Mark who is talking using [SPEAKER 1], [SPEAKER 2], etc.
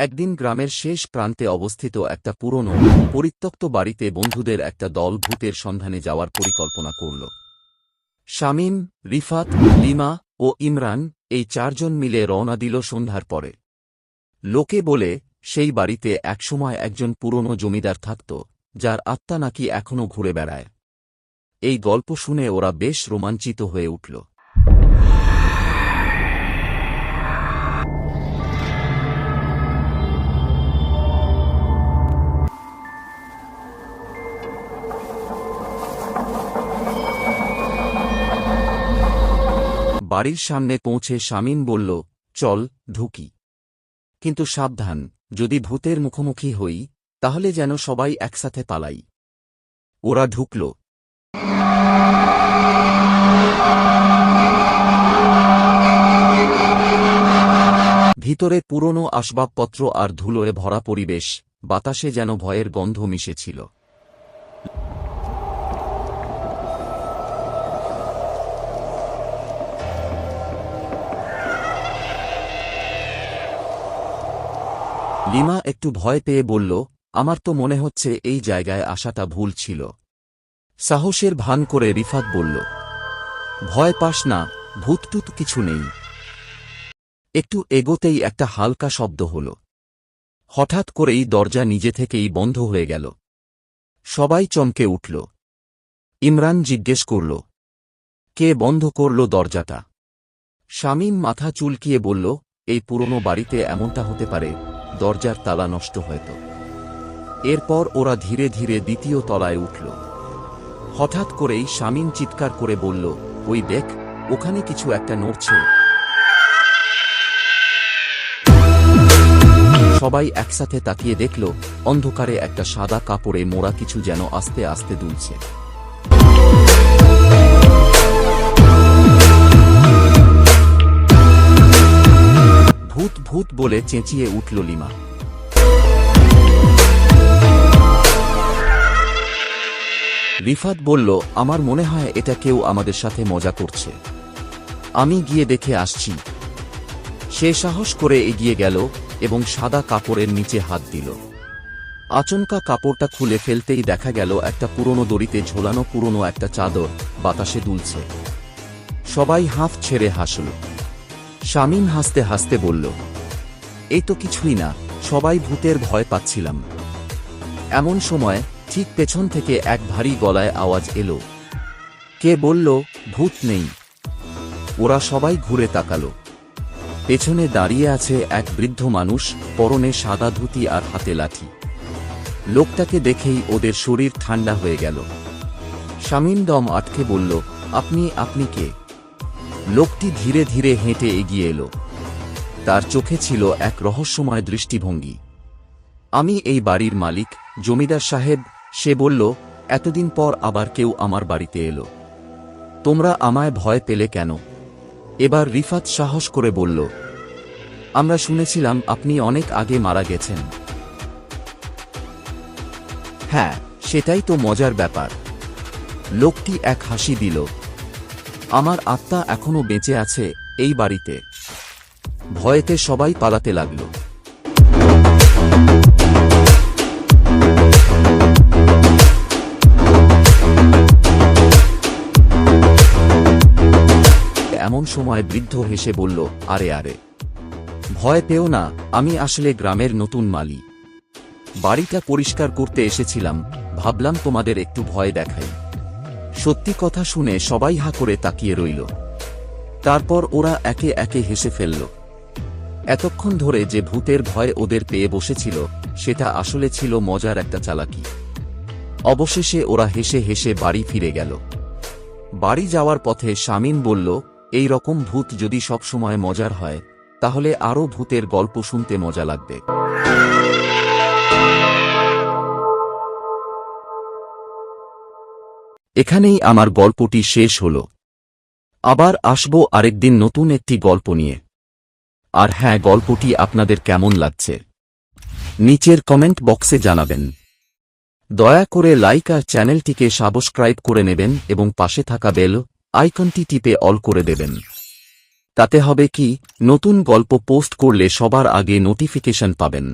[SPEAKER 1] একদিন গ্রামের শেষ প্রান্তে অবস্থিত একটা পুরনো, পরিত্যক্ত বাড়িতে বন্ধুদের একটা দল ভূতের সন্ধানে যাওয়ার পরিকল্পনা করল। শামীম, রিফাত, লিমা ও ইমরান এই চারজন মিলে রওনা দিল সন্ধ্যার পরে। লোকে বলে, সেই বাড়িতে একসময় একজন পুরনো জমিদার থাকত, যার আত্মা নাকি এখনও ঘুরে বেড়ায়। এই গল্প শুনে ওরা বেশ রোমাঞ্চিত হয়ে উঠল। বাড়ির সামনে পৌঁছে শামীম বলল, চল, ঢুকি। কিন্তু সাবধান, যদি ভূতের মুখোমুখি হই, তাহলে যেন সবাই একসাথে পালাই। ওরা ঢুকল। ভিতরে পুরনো আসবাবপত্র আর ধুলোয় ভরা পরিবেশ, বাতাসে যেন ভয়ের গন্ধ মিশেছিল। লিমা একটু ভয় পেয়ে বলল, আমার তো মনে হচ্ছে এই জায়গায় আসাটা ভুল ছিল। সাহসের ভান করে রিফাত বলল, ভয় পাস না, ভূতটুত কিছু নেই। একটু এগোতেই একটা হালকা শব্দ হল। হঠাৎ করেই দরজা নিজে থেকেই বন্ধ হয়ে গেল। সবাই চমকে উঠল। ইমরান জিজ্ঞেস করল, কে বন্ধ করল দরজাটা? শামীম মাথা চুলকিয়ে বলল, এই পুরনো বাড়িতে এমনটা হতে পারে দরজার তালা নষ্ট হয়তো। এরপর ওরা ধীরে ধীরে দ্বিতীয় তলায় উঠল। হঠাৎ করেই শামীম চিৎকার করে বলল, ওই দেখ, ওখানে কিছু একটা নড়ছে। সবাই একসাথে তাকিয়ে দেখল, অন্ধকারে একটা সাদা কাপড়ে মোড়া কিছু যেন আস্তে আস্তে দুলছে। ভূত ভূত বলে চেঁচিয়ে উঠল লিমা। রিফাত বলল, আমার মনে হয় এটা কেউ আমাদের সাথে মজা করছে। আমি গিয়ে দেখে আসছি। সে সাহস করে এগিয়ে গেল এবং সাদা কাপড়ের নিচে হাত দিল। আচমকা কাপড়টা খুলে ফেলতেই দেখা গেল একটা পুরনো দড়িতে ঝোলানো পুরনো একটা চাদর বাতাসে দুলছে। সবাই হাঁফ ছেড়ে হাসল। শামীম হাসতে হাসতে বলল এই তো কিছুই না, সবাই ভূতের ভয় পাচ্ছিলাম। এমন সময় ঠিক পেছন থেকে এক ভারী গলায় আওয়াজ এলো। কে বলল, ভূত নেই। ওরা সবাই ঘুরে তাকালো। পেছনে দাঁড়িয়ে আছে এক বৃদ্ধ মানুষ, পরনে সাদা ধুতি আর হাতে লাঠি। লোকটাকে দেখেই ওদের শরীর ঠান্ডা হয়ে গেল। শামীম দম আটকে বলল, আপনি আপনি কে? লোকটি ধীরে ধীরে হেঁটে এগিয়ে এলো। তার চোখে ছিল এক রহস্যময় দৃষ্টিভঙ্গি। আমি এই বাড়ির মালিক, জমিদার সাহেব, সে বলল, এতদিন পর আবার কেউ আমার বাড়িতে এলো। তোমরা আমায় ভয় পেলে কেন? এবার রিফাত সাহস করে বলল, আমরা শুনেছিলাম আপনি অনেক আগে মারা গেছেন। হ্যাঁ সেটাই তো মজার ব্যাপার। লোকটি এক হাসি দিল। আমার আত্মা এখনও বেঁচে আছে, এই বাড়িতে। ভয়েতে সবাই পালাতে লাগল। এমন সময় বৃদ্ধ হেসে বলল, আরে আরে। ভয় পেও না, আমি আসলে গ্রামের নতুন মালি বাড়িটা পরিষ্কার করতে এসেছিলাম, ভাবলাম তোমাদের একটু ভয় দেখাই। সত্যি কথা শুনে সবাই হা করে তাকিয়ে রইল। তারপর ওরা একে একে হেসে ফেলল। এতক্ষণ ধরে যে ভূতের ভয় ওদের পেয়ে বসেছিল, সেটা আসলে ছিল মজার একটা চালাকি। অবশেষে ওরা হেসে হেসে বাড়ি ফিরে গেল। বাড়ি যাওয়ার পথে শামীম বলল, এই রকম ভূত যদি সবসময় মজার হয়, তাহলে আরও ভূতের গল্প শুনতে মজা লাগবে। এখানেই আমার গল্পটি শেষ হল। আবার আসব আরেকদিন নতুন একটি গল্প নিয়ে। আর হ্যাঁ গল্পটি আপনাদের কেমন লাগছে? নিচের কমেন্ট বক্সে জানাবেন। দয়া করে লাইক আর চ্যানেলটিকে সাবস্ক্রাইব করে নেবেন এবং পাশে থাকা বেল আইকনটি টিপে অল করে দেবেন। তাতে হবে কি, নতুন গল্প পোস্ট করলে সবার আগে নোটিফিকেশন পাবেন।